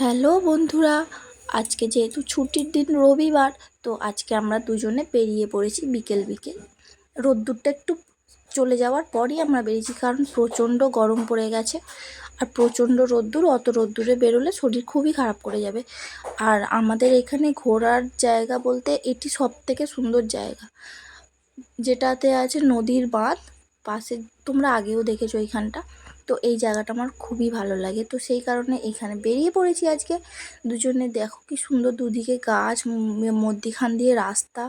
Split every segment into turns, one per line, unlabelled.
Hello বন্ধুরা, আজকে যেহেতু ছুটির দিন রবিবার, তো আজকে আমরা দুজনে বেরিয়ে পড়েছি বিকেল বিকেল। রোদ্দুরটা একটু চলে যাওয়ার পরই আমরা বেরিয়েছি কারণ প্রচণ্ড গরম পড়ে গেছে আর প্রচণ্ড রোদ্দুর, অত রোদ্দুরে বেরোলে শরীর খুবই খারাপ করে যাবে। আর আমাদের এখানে ঘোরার জায়গা বলতে এটি সব থেকে সুন্দর জায়গা, যেটাতে আছে নদীর বাঁধ, পাশে তোমরা আগেও দেখেছ এইখানটা তো এই জায়গাটা আমার খুবই ভালো লাগে। তো সেই কারণে এখানে বেরিয়ে পড়েছি আজকে। দুজনে দেখো কি সুন্দর দুদিকে গাছ মধ্যিখান দিয়ে রাস্তা।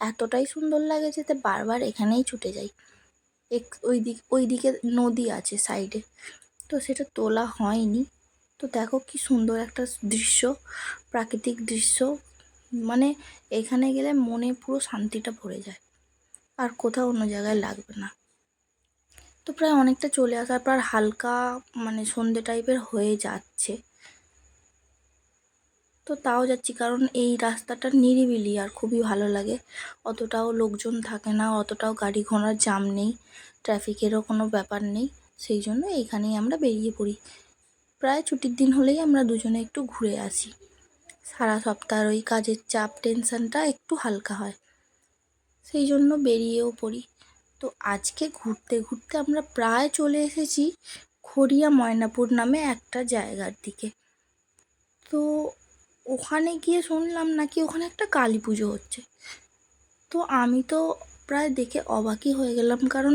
এতটাই সুন্দর লাগে যেতে বারবার এখানেই ছুটে যাই। এক ওই দিক ওই দিকে নদী আছে সাইডে। তো সেটা তোলা হয়নি। তো দেখো কি সুন্দর একটা দৃশ্য, প্রাকৃতিক দৃশ্য। মানে এখানে গেলে মনে পুরো শান্তিটা ভরে যায়। আর কোথাও অন্য জায়গায় লাগবে না। তো প্রায় অনেকটা চলে আসার পর হালকা মানে সন্ধে টাইপের হয়ে যাচ্ছে। তো তাও যাচ্ছি কারণ এই রাস্তাটা নিরিবিলি আর খুবই ভালো লাগে। অতটাও লোকজন থাকে না, অতটাও গাড়ি ঘোড়ার জাম নেই, ট্রাফিকেরও কোনো ব্যাপার নেই, সেই জন্য এইখানেই আমরা বেরিয়ে পড়ি। প্রায় ছুটির দিন হলেই আমরা দুজনে একটু ঘুরে আসি। সারা সপ্তাহের ওই কাজের চাপ, টেনশনটা একটু হালকা হয়। সেই জন্য বেরিয়েও পড়ি। তো আজকে ঘুরতে ঘুরতে আমরা প্রায় চলে এসেছি খড়িয়া ময়নাপুর নামে একটা জায়গার দিকে। তো ওখানে গিয়ে শুনলাম নাকি ওখানে একটা কালী পুজো হচ্ছে। তো আমি তো প্রায় দেখে অবাকই হয়ে গেলাম, কারণ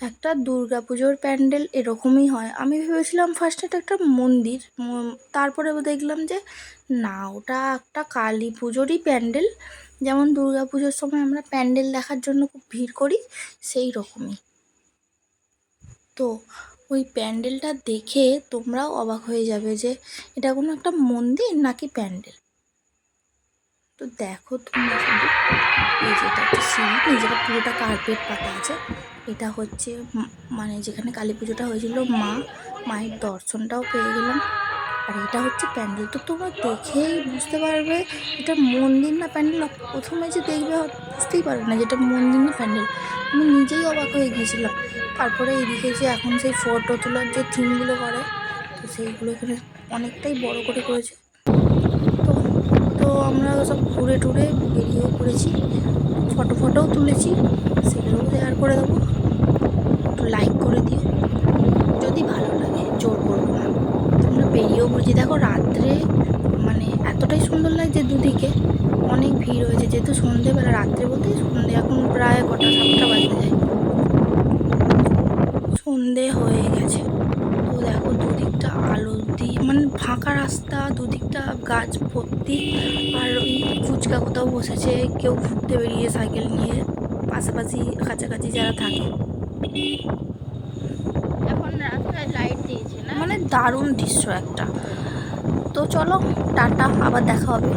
একটা দুর্গা পুজোর প্যান্ডেল এরকমই হয়। আমি ভেবেছিলাম ফার্স্ট এটা একটা মন্দির তারপরে দেখলাম যে না, ওটা একটা কালী পুজোরই প্যান্ডেল। যেমন দুর্গা পুজোর সময় আমরা প্যান্ডেল দেখার জন্য খুব ভিড় করি, সেই রকমই। তো ওই প্যান্ডেলটা দেখে তোমরাও অবাক হয়ে যাবে যে এটা কোনো একটা মন্দির নাকি প্যান্ডেল? তো দেখো তোমরা শুধু, এই যে এটা একটা সিঁড়ি, এই যেটা পুরোটা কার্পেট পাতা আছে। এটা হচ্ছে মানে যেখানে কালী পুজোটা হয়েছিল, মা মায়ের দর্শনটাও পেয়ে গেলাম। আর এটা হচ্ছে প্যান্ডেল। তো তোমরা দেখেই বুঝতে পারবে, এটা মন্দির না প্যান্ডেল প্রথমে যে দেখবে বুঝতেই পারবে না যেটা মন্দির না প্যান্ডেল। আমি নিজেই অবাক হয়ে গিয়েছিলাম। তারপরে এইদিকে যে এখন সেই ফটো তোলার যে থিমগুলো করে, তো সেইগুলো এখানে অনেকটাই বড় করে করেছে। তো তো আমরা সব ঘুরে টুরে বেরিয়েও করেছি ফটো ফটোও তুলেছি সেগুলোও শেয়ার করে দেবো একটু লাইক করে দিও যদি ভালো লাগে জোর করব না বেরিয়েও পড়েছি দেখো রাত্রে মানে এতটাই সুন্দর লাগছে দুদিকে। অনেক ভিড় হয়েছে, যেহেতু সন্ধেবেলা, রাত্রে বলতে সন্ধে এখন প্রায় কটা, সাতটা বাজতে যায়। সন্ধে হয়ে গেছে। তো দেখো দুদিকটা আলো দিয়ে মানে ফাঁকা রাস্তা, দুদিকটা গাছ ভর্তি, আর ওই ফুচকা কোথাও বসেছে, কেউ ঘুরতে বেরিয়ে সাইকেল নিয়ে, পাশাপাশি কাছাকাছি যারা থাকে।
এখন রাস্তায় লাইট
দারুণ দৃশ্য একটা। তো চলো টাটা আবার দেখা হবে।